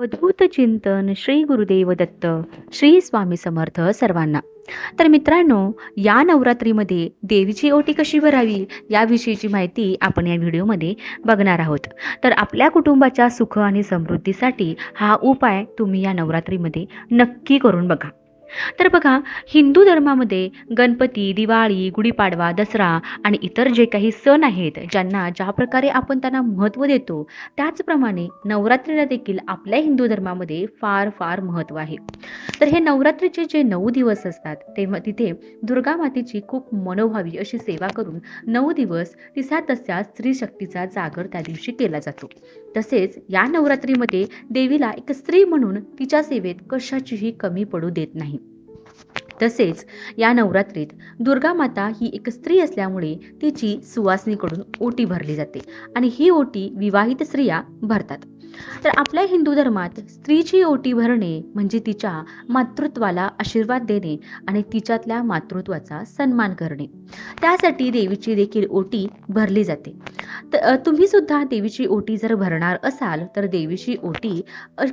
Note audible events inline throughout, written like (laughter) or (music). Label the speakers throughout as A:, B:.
A: अद्भुत चिंतन श्री गुरुदेव दत्त श्री स्वामी समर्थ सर्वांना. तर मित्रांनो या नवरात्रीमध्ये देवीची ओटी कशी भरावी याविषयीची माहिती आपण या व्हिडिओमध्ये बघणार आहोत. तर आपल्या कुटुंबाच्या सुख आणि समृद्धीसाठी हा उपाय तुम्ही या नवरात्रीमध्ये नक्की करून बघा. तर बघा हिंदू धर्मामध्ये गणपती दिवाळी गुढीपाडवा दसरा आणि इतर जे काही सण आहेत ज्यांना ज्या प्रकारे आपण त्यांना महत्त्व देतो त्याचप्रमाणे नवरात्रीला देखील आपल्या हिंदू धर्मामध्ये फार फार महत्त्व आहे. तर हे नवरात्रीचे जे नऊ दिवस असतात तेव्हा तिथे दुर्गा मातेची खूप मनोभावी अशी सेवा करून नऊ दिवस तिसा तस्या स्त्री शक्तीचा जागर त्या दिवशी केला जातो. तसेच या नवरात्रीमध्ये देवीला एक स्त्री म्हणून तिच्या सेवेत कशाचीही कमी पडू देत नाही. तसेच या नवरात्रीत दुर्गा माता ही एक स्त्री असल्यामुळे तिची सुवासनीकडून ओटी भरली जाते आणि ही ओटी विवाहित स्त्रिया भरतात. तर आपल्या हिंदू धर्मात स्त्रीची ओटी भरणे म्हणजे तिच्या मातृत्वाला आशीर्वाद देणे आणि तिच्यातल्या मातृत्वाचा सन्मान करणे. त्यासाठी देवीची देखील ओटी भरली जाते. तर तुम्ही सुद्धा देवीची ओटी जर भरणार असाल तर देवीची ओटी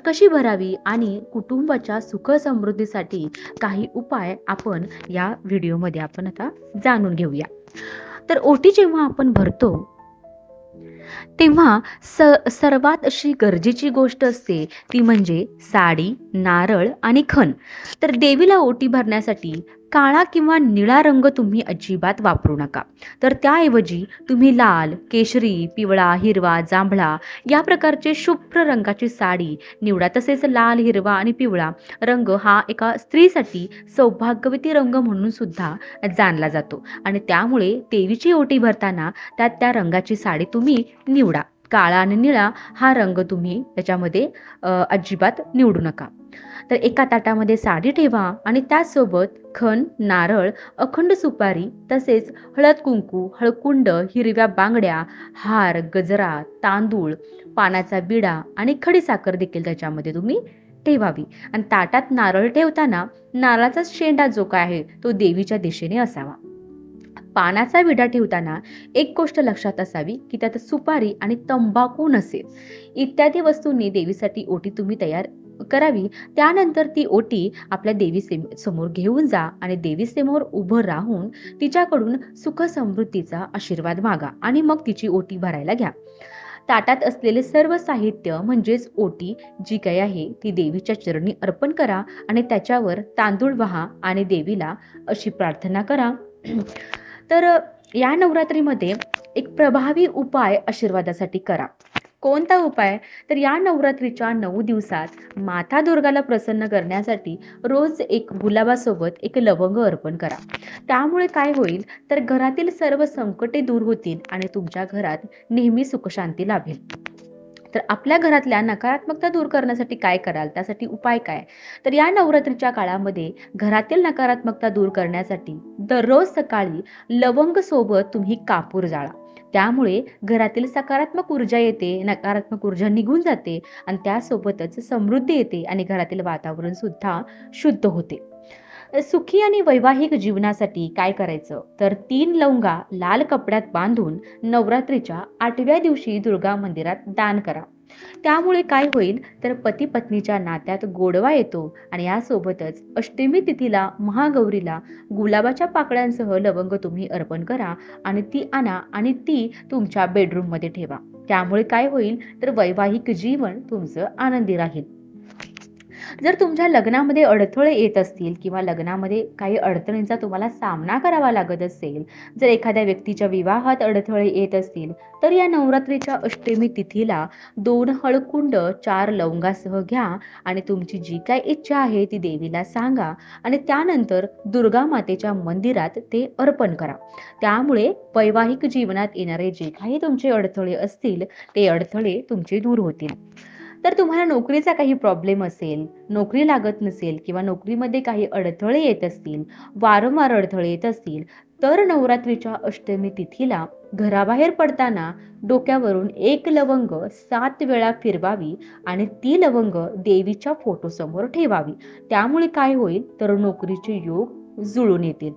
A: कशी भरावी आणि कुटुंबाच्या सुख समृद्धीसाठी काही उपाय आपण या व्हिडिओमध्ये आपण आता जाणून घेऊया. तर ओटी जेव्हा आपण भरतो तेव्हा स सर्वात अशी गरजेची गोष्ट असते ती म्हणजे साडी नारळ आणि खण. तर देवीला ओटी भरण्यासाठी काळा किंवा निळा रंग तुम्ही अजिबात वापरू नका. तर त्याऐवजी तुम्ही लाल केशरी पिवळा हिरवा जांभळा या प्रकारचे शुभ्र रंगाची साडी निवडा. तसेच लाल हिरवा आणि पिवळा रंग हा एका स्त्रीसाठी सौभाग्यवती रंग म्हणून सुद्धा जाणला जातो. आणि त्यामुळे देवीची ओटी भरताना त्यात त्या रंगाची साडी तुम्ही निवडा. काळा आणि निळा हा रंग तुम्ही त्याच्यामध्ये अजिबात निवडू नका. तर एका ताटामध्ये साडी ठेवा आणि त्याचसोबत खण नारळ अखंड सुपारी तसेच हळद कुंकू हळकुंड हिरव्या बांगड्या हार गजरा तांदूळ पानाचा बिडा आणि खडीसाखर देखील त्याच्यामध्ये तुम्ही ठेवावी. आणि ताटात नारळ ठेवताना नारळाचा शेंडा जो काय आहे तो देवीच्या दिशेने असावा. पानाचा विडा ठेवताना एक गोष्ट लक्षात असावी की त्यात सुपारी आणि तंबाखू नसेल. इत्यादी वस्तूंनी देवीसाठी ओटी तुम्ही तयार करावी. त्यानंतर ती ओटी आपल्या देवी समोर घेऊन जा आणि देवी समोर उभं राहून तिच्याकडून सुख समृद्धीचा आशीर्वाद मागा आणि मग तिची ओटी भरायला घ्या. ताटात असलेले सर्व साहित्य म्हणजेच ओटी जी काही आहे ती देवीच्या चरणी अर्पण करा आणि त्याच्यावर तांदूळ वहा आणि देवीला अशी प्रार्थना करा. तर या नवरात्रीमध्ये एक प्रभावी उपाय आशीर्वादासाठी करा. कोणता उपाय? तर या नवरात्रीच्या नऊ दिवसात माता दुर्गाला प्रसन्न करण्यासाठी रोज एक गुलाबासोबत एक लवंग अर्पण करा. त्यामुळे काय होईल? तर घरातील सर्व संकटे दूर होतील आणि तुमच्या घरात नेहमी सुखशांती लाभेल. तर आपल्या घरातल्या नकारात्मकता दूर करण्यासाठी काय कराल? त्यासाठी उपाय काय? तर या नवरात्रीच्या काळामध्ये घरातील नकारात्मकता दूर करण्यासाठी दररोज सकाळी लवंग सोबत तुम्ही कापूर जाळा. त्यामुळे घरातील सकारात्मक ऊर्जा येते नकारात्मक ऊर्जा निघून जाते आणि त्यासोबतच समृद्धी येते आणि घरातील वातावरण सुद्धा शुद्ध होते. सुखी आणि वैवाहिक जीवनासाठी काय करायचं? तर तीन लवंगा लाल कपड्यात बांधून नवरात्रीच्या आठव्या दिवशी दुर्गा मंदिरात दान करा. त्यामुळे काय होईल? तर पती पत्नीच्या नात्यात गोडवा येतो आणि यासोबतच अष्टमी तिथीला महागौरीला गुलाबाच्या पाकळ्यांसह लवंग तुम्ही अर्पण करा आणि ती आणा आणि ती तुमच्या बेडरूममध्ये ठेवा. त्यामुळे काय होईल? तर वैवाहिक जीवन तुमचं आनंदी राहील. जर तुमच्या लग्नामध्ये अडथळे येत असतील किंवा लग्नामध्ये काही अडचणींचा तुम्हाला सामना करावा लागत असेल जर एखाद्या व्यक्तीच्या विवाहात अडथळे येत असतील तर या नवरात्रीच्या अष्टमी तिथीला दोन हळकुंड चार लवंगासह घ्या आणि तुमची जी काय इच्छा आहे ती देवीला सांगा आणि त्यानंतर दुर्गा मातेच्या मंदिरात ते अर्पण करा. त्यामुळे वैवाहिक जीवनात येणारे जे काही तुमचे अडथळे असतील ते अडथळे तुमचे दूर होतील. तर तुम्हाला नोकरीचा काही प्रॉब्लेम असेल नोकरी लागत नसेल किंवा नोकरीमध्ये काही अडथळे येत असतील वारंवार अडथळे येत असतील तर नवरात्रीच्या अष्टमी तिथीला घराबाहेर पडताना डोक्यावरून एक लवंग सात वेळा फिरवावी आणि ती लवंग देवीच्या फोटोसमोर ठेवावी. त्यामुळे काय होईल? तर नोकरीचे योग जुळून येतील.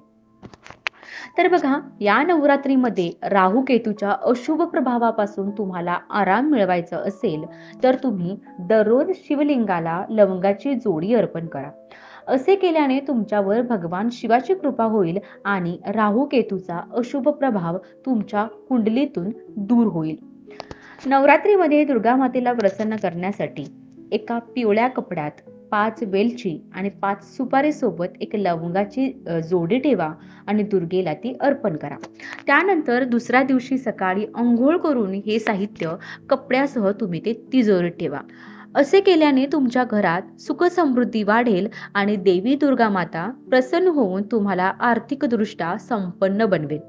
A: तर बघा या नवरात्रीमध्ये राहू केतूच्या अशुभ प्रभावापासून तुम्हाला आराम मिळवायचा असेल तर तुम्ही दररोज शिवलिंगाला लवंगाची जोडी अर्पण करा. असे केल्याने तुमच्यावर भगवान शिवाची कृपा होईल आणि राहू केतूचा अशुभ प्रभाव तुमच्या कुंडलीतून दूर होईल. नवरात्रीमध्ये दुर्गा मातेला प्रसन्न करण्यासाठी एका पिवळ्या कपड्यात पाच वेलची आणि पाच सुपारीसोबत एक लवंगाची जोडी ठेवा आणि दुर्गेला ती अर्पण करा. त्यानंतर दुसऱ्या दिवशी सकाळी अंघोळ करून हे साहित्य कपड्यासह तुम्ही ते तिजोरीत ठेवा. असे केल्याने तुमच्या घरात सुख समृद्धी वाढेल आणि देवी दुर्गा माता प्रसन्न होऊन तुम्हाला आर्थिकदृष्ट्या संपन्न बनवेल.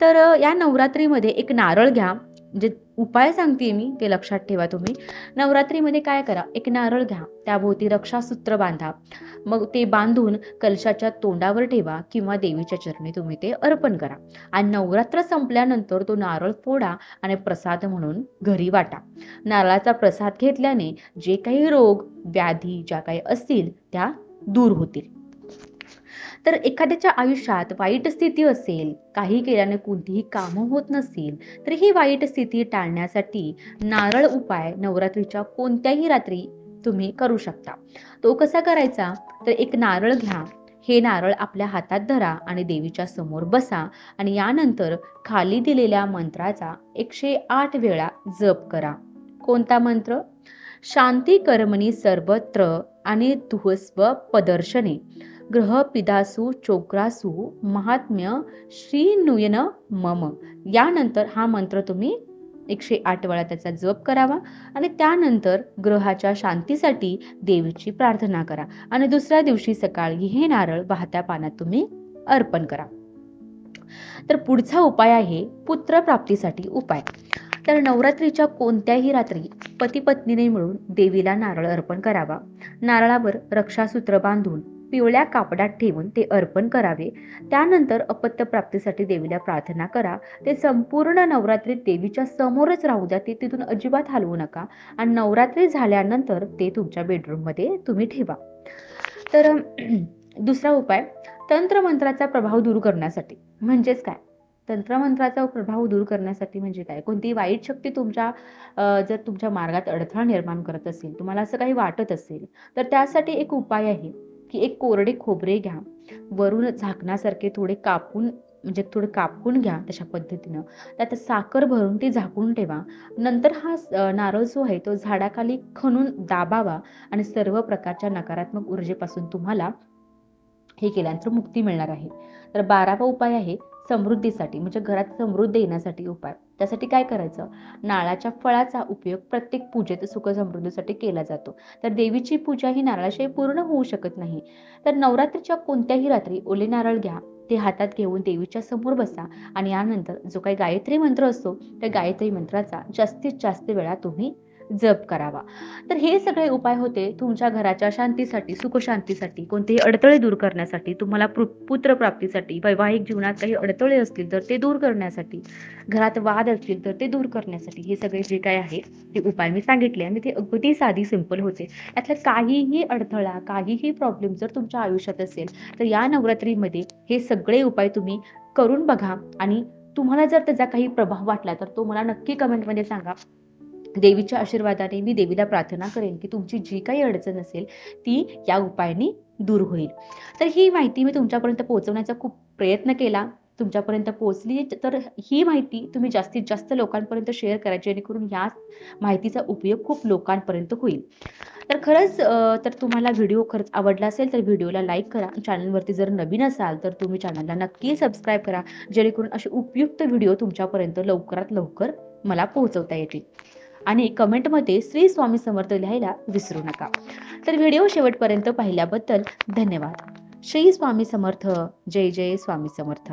A: तर या नवरात्रीमध्ये एक नारळ घ्या. जे उपाय सांगते मी ते लक्षात ठेवा तुम्ही. नवरात्रीमध्ये काय करा एक नारळ घ्या त्याभोवती रक्षासूत्र बांधा. मग ते बांधून कलशाच्या तोंडावर ठेवा किंवा देवीच्या चरणी तुम्ही ते अर्पण करा. आणि नवरात्र संपल्यानंतर तो नारळ फोडा आणि प्रसाद म्हणून घरी वाटा. नारळाचा प्रसाद घेतल्याने जे काही रोग व्याधी ज्या काही असतील त्या दूर होतील. तर एखाद्याच्या आयुष्यात वाईट स्थिती असेल काही केल्याने कोणतीही कामं होत नसतील तर ही वाईट स्थिती टाळण्यासाठी नारळ उपाय नवरात्रीच्या कोणत्याही रात्री तुम्ही करू शकता. तो कसा करायचा? तर एक नारळ घ्या. हे नारळ आपल्या हातात धरा आणि देवीच्या समोर बसा आणि यानंतर खाली दिलेल्या मंत्राचा एकशे आठ वेळा जप करा. कोणता मंत्र? शांती कर्मणी सर्वत्र आणि तुहस्व पदर्शने. ग्रह चोग्रासु महात्म्य श्री नुयन मम. यानंतर हा मंत्र तुम्ही एकशे आठ वेळा त्याचा जप करावा आणि त्यानंतर ग्रहाच्या शांतीसाठी देवीची प्रार्थना करा. आणि दुसऱ्या दिवशी सकाळी हे नारळ वाहत्या पाण्यात तुम्ही अर्पण करा. तर पुढचा उपाय आहे पुत्र प्राप्तीसाठी उपाय. तर नवरात्रीच्या कोणत्याही रात्री पती पत्नीने मिळून देवीला नारळ अर्पण करावा. नारळावर रक्षासूत्र बांधून पिवळ्या कापडात ठेवून ते अर्पण करावे. त्यानंतर अपत्य प्राप्तीसाठी देवीला प्रार्थना करा. ते संपूर्ण नवरात्रीत देवीच्या समोरच राहू द्या. ते तिथून अजिबात हलवू नका. आणि नवरात्री झाल्यानंतर ते तुमच्या बेडरूममध्ये तुम्ही ठेवा. तर (clears throat) दुसरा उपाय तंत्रमंत्राचा प्रभाव दूर करण्यासाठी. म्हणजेच काय? तंत्रमंत्राचा प्रभाव दूर करण्यासाठी म्हणजे काय? कोणती वाईट शक्ती तुमच्या जर तुमच्या मार्गात अडथळा निर्माण करत असेल तुम्हाला असं काही वाटत असेल तर त्यासाठी एक उपाय आहे. की एक कोरडे खोबरे घ्या. वरून झाकण्यासारखे थोडे कापून म्हणजे थोडे कापून घ्या तशा पद्धतीनं. त्यात साखर भरून ती झाकून ठेवा. नंतर हा नारळ जो आहे तो झाडाखाली खणून दाबावा आणि सर्व प्रकारच्या नकारात्मक ऊर्जेपासून तुम्हाला हे केल्यानंतर मुक्ती मिळणार आहे. तर बारावा उपाय आहे समृद्धीसाठी म्हणजे घरात समृद्ध येण्यासाठी उपाय. त्यासाठी काय करायचं? नारळाच्या फळाचा उपयोग प्रत्येक पूजेत सुख समृद्धीसाठी केला जातो. तर देवीची पूजा ही नारळाशिवाय पूर्ण होऊ शकत नाही. तर नवरात्रीच्या कोणत्याही रात्री ओले नारळ घ्या. ते हातात घेऊन देवीच्या समोर बसा आणि यानंतर जो काही गायत्री मंत्र असतो त्या गायत्री मंत्राचा जास्तीत जास्त वेळा तुम्ही जप करावा. तर हे सगळे उपाय होते तुमच्या घराच्या शांतीसाठी सुखशांतीसाठी कोणतेही अडथळे दूर करण्यासाठी तुम्हाला पुत्रप्राप्तीसाठी वैवाहिक जीवनात काही अडथळे असतील तर ते दूर करण्यासाठी घरात वाद असतील तर ते दूर करण्यासाठी हे सगळे जे काय आहे ते उपाय मी सांगितले आणि ते अगदी साधी सिंपल होते. यातला काहीही अडथळा काहीही प्रॉब्लेम जर तुमच्या आयुष्यात असेल तर या नवरात्रीमध्ये हे सगळे उपाय तुम्ही करून बघा आणि तुम्हाला जर त्याचा काही प्रभाव वाटला तर तो मला नक्की कमेंटमध्ये सांगा. देवीच्या आशीर्वादाने मी देवीला प्रार्थना करेन की तुमची जी काही अडचण असेल ती या उपायाने दूर होईल. तर ही माहिती मी तुमच्यापर्यंत पोहोचवण्याचा खूप प्रयत्न केला. तुमच्यापर्यंत पोहोचली तर ही माहिती तुम्ही जास्तीत जास्त लोकांपर्यंत शेअर करा जेणेकरून या माहितीचा उपयोग खूप लोकांपर्यंत होईल. तर खरंच तर तुम्हाला व्हिडिओ खरंच आवडला असेल तर व्हिडिओला लाईक करा. चॅनलवरती जर नवीन असाल तर तुम्ही चॅनलला नक्की सबस्क्राईब करा जेणेकरून असे उपयुक्त व्हिडिओ तुमच्यापर्यंत लवकरात लवकर मला पोहोचवता येतील. आणि कमेंटमध्ये श्री स्वामी समर्थ लिहायला विसरू नका. तर व्हिडिओ शेवटपर्यंत पाहिल्याबद्दल धन्यवाद. श्री स्वामी समर्थ. जय जय स्वामी समर्थ.